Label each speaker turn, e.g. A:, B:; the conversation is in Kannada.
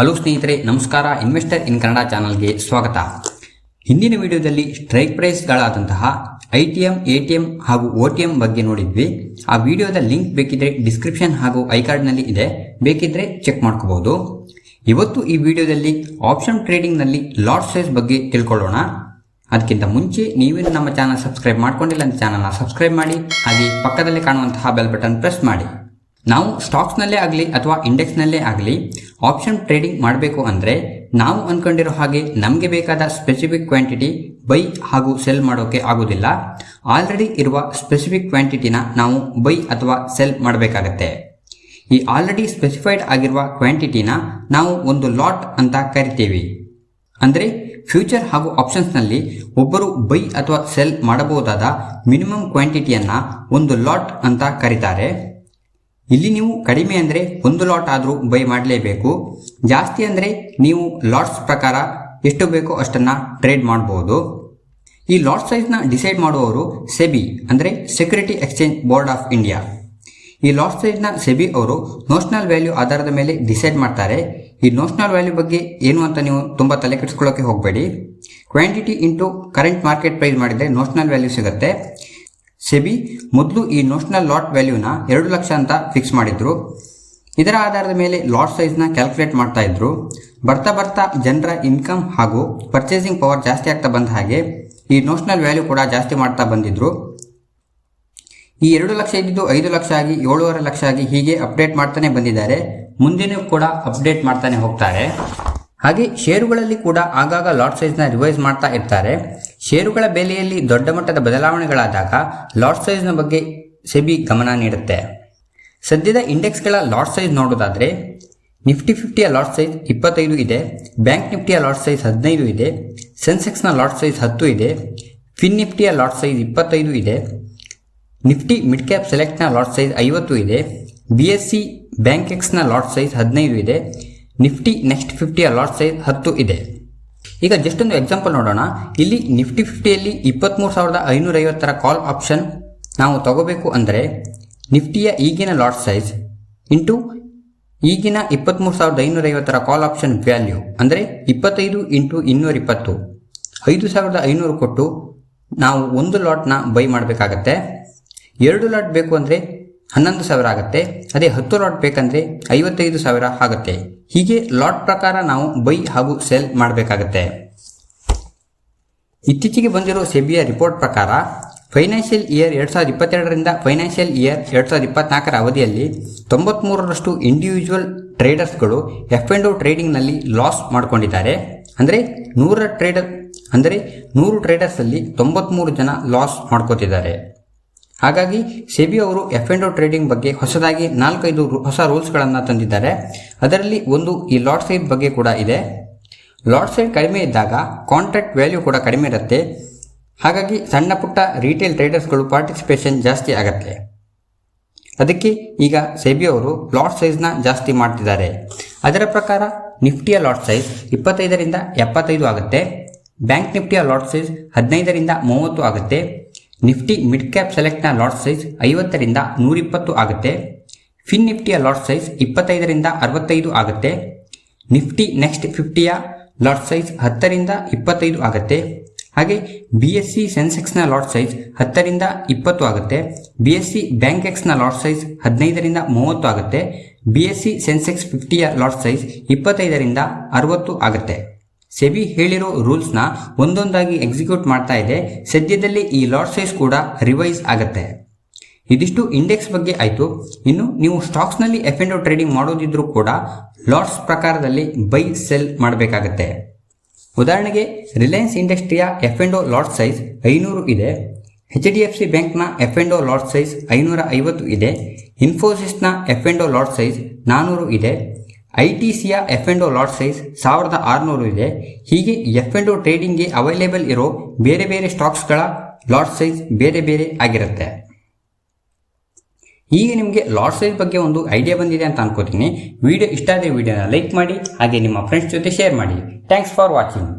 A: ಹಲೋ ಸ್ನೇಹಿತರೆ, ನಮಸ್ಕಾರ. ಇನ್ವೆಸ್ಟರ್ ಇನ್ ಕನ್ನಡ ಚಾನಲ್ಗೆ ಸ್ವಾಗತ. ಹಿಂದಿನ ವಿಡಿಯೋದಲ್ಲಿ strike ಪ್ರೈಸ್ಗಳಾದಂತಹ I T M A T M ಹಾಗೂ ಒ ಟಿ ಎಂ ಬಗ್ಗೆ ನೋಡಿದ್ವಿ. ಆ ವಿಡಿಯೋದ ಲಿಂಕ್ ಬೇಕಿದ್ರೆ ಡಿಸ್ಕ್ರಿಪ್ಷನ್ ಹಾಗೂ ಐ ಕಾರ್ಡ್ನಲ್ಲಿ ಇದೆ. ಬೇಕಿದ್ರೆ ಚೆಕ್ ಮಾಡ್ಕೋಬಹುದು. ಇವತ್ತು ಈ ವಿಡಿಯೋದಲ್ಲಿ ಆಪ್ಷನ್ ಟ್ರೇಡಿಂಗ್ನಲ್ಲಿ ಲಾಟ್ ಸೈಜ್ ಬಗ್ಗೆ ತಿಳ್ಕೊಳ್ಳೋಣ. ಅದಕ್ಕಿಂತ ಮುಂಚೆ ನೀವೇನು ನಮ್ಮ ಚಾನಲ್ ಸಬ್ಸ್ಕ್ರೈಬ್ ಮಾಡ್ಕೊಂಡಿಲ್ಲ ಅಂತ ಚಾನಲ್ನ ಸಬ್ಸ್ಕ್ರೈಬ್ ಮಾಡಿ, ಹಾಗೆ ಪಕ್ಕದಲ್ಲಿ ಕಾಣುವಂತಹ ಬೆಲ್ ಬಟನ್ ಪ್ರೆಸ್ ಮಾಡಿ. ನಾವು ಸ್ಟಾಕ್ಸ್ನಲ್ಲೇ ಆಗಲಿ ಅಥವಾ ಇಂಡೆಕ್ಸ್ನಲ್ಲೇ ಆಗಲಿ ಆಪ್ಷನ್ ಟ್ರೇಡಿಂಗ್ ಮಾಡಬೇಕು ಅಂದರೆ ನಾವು ಅಂದ್ಕೊಂಡಿರೋ ಹಾಗೆ ನಮಗೆ ಬೇಕಾದ ಸ್ಪೆಸಿಫಿಕ್ ಕ್ವಾಂಟಿಟಿ ಬೈ ಹಾಗೂ ಸೆಲ್ ಮಾಡೋಕೆ ಆಗೋದಿಲ್ಲ. ಆಲ್ರೆಡಿ ಇರುವ ಸ್ಪೆಸಿಫಿಕ್ ಕ್ವಾಂಟಿಟಿನ ನಾವು ಬೈ ಅಥವಾ ಸೆಲ್ ಮಾಡಬೇಕಾಗತ್ತೆ. ಈ ಆಲ್ರೆಡಿ ಸ್ಪೆಸಿಫೈಡ್ ಆಗಿರುವ ಕ್ವಾಂಟಿಟಿನ ನಾವು ಒಂದು ಲಾಟ್ ಅಂತ ಕರಿತೀವಿ. ಅಂದರೆ ಫ್ಯೂಚರ್ ಹಾಗೂ ಆಪ್ಷನ್ಸ್ನಲ್ಲಿ ಒಬ್ಬರು ಬೈ ಅಥವಾ ಸೆಲ್ ಮಾಡಬಹುದಾದ ಮಿನಿಮಮ್ ಕ್ವಾಂಟಿಟಿಯನ್ನು ಒಂದು ಲಾಟ್ ಅಂತ ಕರೀತಾರೆ. ಇಲ್ಲಿ ನೀವು ಕಡಿಮೆ ಅಂದರೆ ಒಂದು ಲಾಟ್ ಆದರೂ ಬೈ ಮಾಡಲೇಬೇಕು. ಜಾಸ್ತಿ ಅಂದರೆ ನೀವು ಲಾಟ್ಸ್ ಪ್ರಕಾರ ಎಷ್ಟು ಬೇಕೋ ಅಷ್ಟನ್ನು ಟ್ರೇಡ್ ಮಾಡ್ಬೋದು. ಈ ಲಾಟ್ ಸೈಜ್ನ ಡಿಸೈಡ್ ಮಾಡುವವರು ಸೆಬಿ ಅಂದರೆ security exchange board of India ಈ ಲಾಟ್ ಸೈಜ್ನ ಸೆಬಿ ಅವರು ನೋಷನಲ್ ವ್ಯಾಲ್ಯೂ ಆಧಾರದ ಮೇಲೆ ಡಿಸೈಡ್ ಮಾಡ್ತಾರೆ. ಈ ನೋಷನಲ್ ವ್ಯಾಲ್ಯೂ ಬಗ್ಗೆ ಏನು ಅಂತ ನೀವು ತುಂಬ ತಲೆ ಕೆಡಿಸ್ಕೊಳ್ಳೋಕೆ ಹೋಗಬೇಡಿ. Quantity into current market price ಮಾಡಿದರೆ ನೋಷನಲ್ ವ್ಯಾಲ್ಯೂ ಸಿಗುತ್ತೆ. ಸೆಬಿ ಮೊದಲು ಈ ನೋಷನಲ್ ಲಾಟ್ ವ್ಯಾಲ್ಯೂನ ಎರಡು ಲಕ್ಷ ಅಂತ ಫಿಕ್ಸ್ ಮಾಡಿದ್ರು. ಇದರ ಆಧಾರದ ಮೇಲೆ ಲಾಟ್ ಸೈಜ್ನ ಕ್ಯಾಲ್ಕುಲೇಟ್ ಮಾಡ್ತಾ ಇದ್ರು. ಬರ್ತಾ ಬರ್ತಾ ಜನರ ಇನ್ಕಮ್ ಹಾಗೂ ಪರ್ಚೇಸಿಂಗ್ ಪವರ್ ಜಾಸ್ತಿ ಆಗ್ತಾ ಬಂದ ಹಾಗೆ ಈ ನೋಷನಲ್ ವ್ಯಾಲ್ಯೂ ಕೂಡ ಜಾಸ್ತಿ ಮಾಡ್ತಾ ಬಂದಿದ್ರು. ಈ ಎರಡು ಲಕ್ಷ ಇದ್ದಿದ್ದು ಐದು ಲಕ್ಷ ಆಗಿ ಏಳೂವರೆ ಲಕ್ಷ ಆಗಿ ಹೀಗೆ ಅಪ್ಡೇಟ್ ಮಾಡ್ತಾನೆ ಬಂದಿದ್ದಾರೆ. ಮುಂದಿನ ಕೂಡ ಅಪ್ಡೇಟ್ ಮಾಡ್ತಾನೆ ಹೋಗ್ತಾರೆ. ಹಾಗೆ ಷೇರುಗಳಲ್ಲಿ ಕೂಡ ಆಗಾಗ ಲಾಟ್ ಸೈಜ್ನ ರಿವೈಸ್ ಮಾಡ್ತಾ ಇರ್ತಾರೆ. ಷೇರುಗಳ ಬೆಲೆಯಲ್ಲಿ ದೊಡ್ಡ ಮಟ್ಟದ ಬದಲಾವಣೆಗಳಾದಾಗ ಲಾಟ್ ಸೈಜ್ನ ಬಗ್ಗೆ ಸೆಬಿ ಗಮನ ನೀಡುತ್ತೆ. ಸದ್ಯದ ಇಂಡೆಕ್ಸ್ಗಳ ಲಾಟ್ ಸೈಜ್ ನೋಡೋದಾದರೆ ನಿಫ್ಟಿ ಫಿಫ್ಟಿಯ ಲಾಟ್ ಸೈಜ್ ಇಪ್ಪತ್ತೈದು ಇದೆ, ಬ್ಯಾಂಕ್ ನಿಫ್ಟಿಯ ಲಾಟ್ ಸೈಜ್ ಹದಿನೈದು ಇದೆ, ಸೆನ್ಸೆಕ್ಸ್ನ ಲಾಟ್ ಸೈಜ್ ಹತ್ತು ಇದೆ, ಫಿನ್ ನಿಫ್ಟಿಯ ಲಾಟ್ ಸೈಜ್ ಇಪ್ಪತ್ತೈದು ಇದೆ, ನಿಫ್ಟಿ ಮಿಡ್ ಕ್ಯಾಪ್ ಸೆಲೆಕ್ಟ್ನ ಲಾಟ್ ಸೈಜ್ ಐವತ್ತು ಇದೆ, ಬಿ ಎಸ್ ಸಿ ಬ್ಯಾಂಕ್ ಎಕ್ಸ್ನ ಲಾಟ್ ಸೈಜ್ ಹದಿನೈದು ಇದೆ ನಿಫ್ಟಿ ನೆಕ್ಸ್ಟ್ ಫಿಫ್ಟಿಯ ಲಾಟ್ ಸೈಜ್ ಹತ್ತು ಇದೆ. ಈಗ ಜಸ್ಟ್ ಒಂದು ಎಕ್ಸಾಂಪಲ್ ನೋಡೋಣ. ಇಲ್ಲಿ ನಿಫ್ಟಿ ಫಿಫ್ಟಿಯಲ್ಲಿ ಇಪ್ಪತ್ತ್ಮೂರು ಸಾವಿರದ ಐನೂರೈವತ್ತರ ಕಾಲ್ ಆಪ್ಷನ್ ನಾವು ತಗೋಬೇಕು ಅಂದರೆ ನಿಫ್ಟಿಯ ಈಗಿನ ಲಾಟ್ ಸೈಜ್ ಇಂಟು ಈಗಿನ ಇಪ್ಪತ್ತ್ಮೂರು ಸಾವಿರದ ಐನೂರೈವತ್ತರ ಕಾಲ್ ಆಪ್ಷನ್ ವ್ಯಾಲ್ಯೂ ಅಂದರೆ ಇಪ್ಪತ್ತೈದು ಇಂಟು ಇನ್ನೂರ ಇಪ್ಪತ್ತು. ಐದು ಸಾವಿರದ ಐನೂರು ಕೊಟ್ಟು ನಾವು ಒಂದು ಲಾಟ್ನ ಬೈ ಮಾಡಬೇಕಾಗತ್ತೆ. ಎರಡು ಲಾಟ್ ಬೇಕು ಅಂದರೆ ಹನ್ನೊಂದು ಸಾವಿರ ಆಗುತ್ತೆ. ಅದೇ ಹತ್ತು ಲಾಟ್ ಬೇಕಂದರೆ ಐವತ್ತೈದು ಸಾವಿರ ಆಗುತ್ತೆ. ಹೀಗೆ ಲಾಟ್ ಪ್ರಕಾರ ನಾವು ಬೈ ಹಾಗೂ ಸೆಲ್ ಮಾಡಬೇಕಾಗತ್ತೆ. ಇತ್ತೀಚೆಗೆ ಬಂದಿರೋ ಸೆಬಿಯ ರಿಪೋರ್ಟ್ ಪ್ರಕಾರ ಫೈನಾನ್ಷಿಯಲ್ ಇಯರ್ ಎರಡು ಸಾವಿರದ ಇಪ್ಪತ್ತೆರಡರಿಂದ ಫೈನಾನ್ಷಿಯಲ್ ಇಯರ್ ಎರಡು ಸಾವಿರದ ಇಪ್ಪತ್ನಾಲ್ಕರ ಅವಧಿಯಲ್ಲಿ ತೊಂಬತ್ಮೂರರಷ್ಟು ಇಂಡಿವಿಜುವಲ್ ಟ್ರೇಡರ್ಸ್ಗಳು ಎಫ್ ಆ್ಯಂಡ್ ಟ್ರೇಡಿಂಗ್ನಲ್ಲಿ ಲಾಸ್ ಮಾಡಿಕೊಂಡಿದ್ದಾರೆ. ಅಂದರೆ ನೂರ ಟ್ರೇಡರ್ ಅಂದರೆ ನೂರು ಟ್ರೇಡರ್ಸಲ್ಲಿ ತೊಂಬತ್ತ್ಮೂರು ಜನ ಲಾಸ್ ಮಾಡ್ಕೋತಿದ್ದಾರೆ. ಹಾಗಾಗಿ ಸೆಬಿ ಅವರು ಎಫ್ ಆ್ಯಂಡ್ ಟ್ರೇಡಿಂಗ್ ಬಗ್ಗೆ ಹೊಸದಾಗಿ ನಾಲ್ಕೈದು ಹೊಸ ರೂಲ್ಸ್ಗಳನ್ನು ತಂದಿದ್ದಾರೆ. ಅದರಲ್ಲಿ ಒಂದು ಈ ಲಾಟ್ ಸೈಡ್ ಬಗ್ಗೆ ಕೂಡ ಇದೆ. ಲಾಟ್ ಸೈಡ್ ಕಡಿಮೆ ಇದ್ದಾಗ ಕಾಂಟ್ರಾಕ್ಟ್ ವ್ಯಾಲ್ಯೂ ಕೂಡ ಕಡಿಮೆ ಇರುತ್ತೆ. ಹಾಗಾಗಿ ಸಣ್ಣ ಪುಟ್ಟ ರೀಟೇಲ್ ಟ್ರೇಡರ್ಸ್ಗಳು ಪಾರ್ಟಿಸಿಪೇಷನ್ ಜಾಸ್ತಿ ಆಗತ್ತೆ. ಅದಕ್ಕೆ ಈಗ ಸೆಬಿ ಅವರು ಲಾಟ್ ಸೈಜ್ನ ಜಾಸ್ತಿ ಮಾಡ್ತಿದ್ದಾರೆ. ಅದರ ಪ್ರಕಾರ ನಿಫ್ಟಿಯ ಲಾಟ್ ಸೈಜ್ ಇಪ್ಪತ್ತೈದರಿಂದ ಎಪ್ಪತ್ತೈದು ಆಗುತ್ತೆ. ಬ್ಯಾಂಕ್ ನಿಫ್ಟಿಯ ಲಾಟ್ ಸೈಜ್ ಹದಿನೈದರಿಂದ ಮೂವತ್ತು ಆಗುತ್ತೆ. ನಿಫ್ಟಿ ಮಿಡ್ ಕ್ಯಾಪ್ ಸೆಲೆಕ್ಟ್ನ ಲಾಟ್ ಸೈಜ್ ಐವತ್ತರಿಂದ ನೂರಿಪ್ಪತ್ತು ಆಗುತ್ತೆ. ಫಿನ್ ನಿಫ್ಟಿಯ ಲಾಟ್ ಸೈಜ್ ಇಪ್ಪತ್ತೈದರಿಂದ ಅರವತ್ತೈದು ಆಗುತ್ತೆ. ನಿಫ್ಟಿ ನೆಕ್ಸ್ಟ್ ಫಿಫ್ಟಿಯ ಲಾಟ್ ಸೈಜ್ ಹತ್ತರಿಂದ ಇಪ್ಪತ್ತೈದು ಆಗುತ್ತೆ. ಹಾಗೆ ಬಿ ಎಸ್ ಸಿ ಸೆನ್ಸೆಕ್ಸ್ನ ಲಾಟ್ ಸೈಜ್ ಹತ್ತರಿಂದ ಇಪ್ಪತ್ತು ಆಗುತ್ತೆ. ಬಿ ಎಸ್ ಸಿ ಬ್ಯಾಂಕ್ ಎಕ್ಸ್ನ ಲಾಟ್ ಸೈಜ್ ಹದಿನೈದರಿಂದ ಮೂವತ್ತು ಆಗುತ್ತೆ. ಬಿ ಎಸ್ ಸಿ ಸೆನ್ಸೆಕ್ಸ್ ಫಿಫ್ಟಿಯ ಲಾಟ್ ಸೈಜ್ ಇಪ್ಪತ್ತೈದರಿಂದ ಅರವತ್ತು ಆಗುತ್ತೆ. ಸೆಬಿ ಹೇಳಿರೋ ರೂಲ್ಸ್ನ ಒಂದೊಂದಾಗಿ ಎಕ್ಸಿಕ್ಯೂಟ್ ಮಾಡ್ತಾ ಇದೆ. ಸದ್ಯದಲ್ಲಿ ಈ ಲಾಟ್ ಸೈಜ್ ಕೂಡ ರಿವೈಸ್ ಆಗುತ್ತೆ. ಇದಿಷ್ಟು ಇಂಡೆಕ್ಸ್ ಬಗ್ಗೆ ಆಯಿತು. ಇನ್ನು ನೀವು ಸ್ಟಾಕ್ಸ್ನಲ್ಲಿ ಎಫ್ ಎಂಡ್ ಟ್ರೇಡಿಂಗ್ ಮಾಡೋದಿದ್ರೂ ಕೂಡ ಲಾಟ್ಸ್ ಪ್ರಕಾರದಲ್ಲಿ ಬೈ ಸೆಲ್ ಮಾಡಬೇಕಾಗತ್ತೆ. ಉದಾಹರಣೆಗೆ ರಿಲಯನ್ಸ್ ಇಂಡಸ್ಟ್ರಿಯ ಎಫ್ ಎಂಡ್ ಲಾಟ್ ಸೈಜ್ ಐನೂರು ಇದೆ. ಎಚ್ ಡಿ ಎಫ್ ಸಿ ಬ್ಯಾಂಕ್ನ ಎಫ್ ಎಂಡ್ ಲಾಟ್ ಸೈಜ್ ಐನೂರ ಐವತ್ತು ಇದೆ. ಇನ್ಫೋಸಿಸ್ನ ಎಫ್ ಎಂಡ್ ಲಾಟ್ ಸೈಜ್ ನಾನ್ನೂರು ಇದೆ. ಐ ಟಿ ಸಿಯ ಎಫ್ ಆ್ಯಂಡ್ ಲಾಟ್ ಸೈಜ್ ಸಾವಿರದ ಆರುನೂರು ಇದೆ. ಹೀಗೆ ಎಫ್ ಆ್ಯಂಡ್ ಟ್ರೇಡಿಂಗ್ಗೆ ಅವೈಲೇಬಲ್ ಇರೋ ಬೇರೆ ಬೇರೆ ಸ್ಟಾಕ್ಸ್ಗಳ ಲಾಟ್ ಸೈಜ್ ಬೇರೆ ಬೇರೆ ಆಗಿರುತ್ತೆ. ಈಗ ನಿಮಗೆ ಲಾಟ್ ಸೈಜ್ ಬಗ್ಗೆ ಒಂದು ಐಡಿಯಾ ಬಂದಿದೆ ಅಂತ ಅನ್ಕೋತೀನಿ. ವಿಡಿಯೋ ಇಷ್ಟ ಆದರೆ ವಿಡಿಯೋನ ಲೈಕ್ ಮಾಡಿ, ಹಾಗೆ ನಿಮ್ಮ ಫ್ರೆಂಡ್ಸ್ ಜೊತೆ ಶೇರ್ ಮಾಡಿ. Thanks for watching